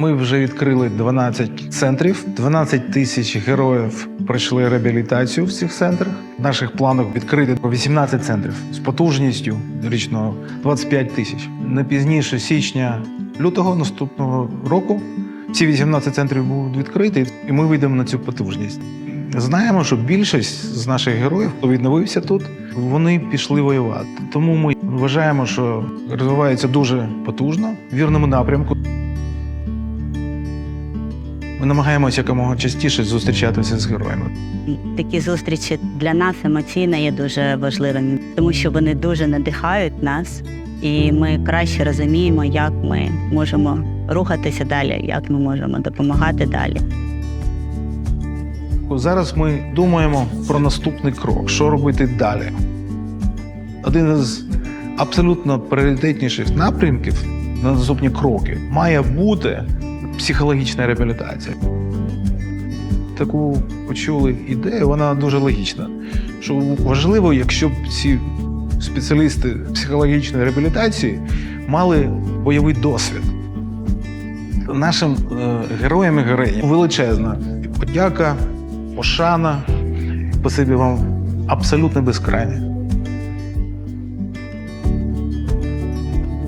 Ми вже відкрили 12 центрів, 12 тисяч героїв пройшли реабілітацію в цих центрах. В наших планах відкрити по 18 центрів з потужністю річного 25 тисяч. Не пізніше січня лютого наступного року всі 18 центрів будуть відкриті, і ми вийдемо на цю потужність. Знаємо, що більшість з наших героїв, хто відновився тут, вони пішли воювати. Тому ми вважаємо, що розвивається дуже потужно в вірному напрямку. Ми намагаємося якомога частіше зустрічатися з героями. Такі зустрічі для нас емоційно є дуже важливими, тому що вони дуже надихають нас, і ми краще розуміємо, як ми можемо рухатися далі, як ми можемо допомагати далі. Зараз ми думаємо про наступний крок, що робити далі. Один із абсолютно пріоритетніших напрямків на наступні кроки має бути психологічна реабілітація. Таку почули ідею, вона дуже логічна. Що важливо, якщо б ці спеціалісти психологічної реабілітації мали бойовий досвід. Нашим е, героям і героїням величезна подяка, пошана. Спасибі вам абсолютно безкрайне.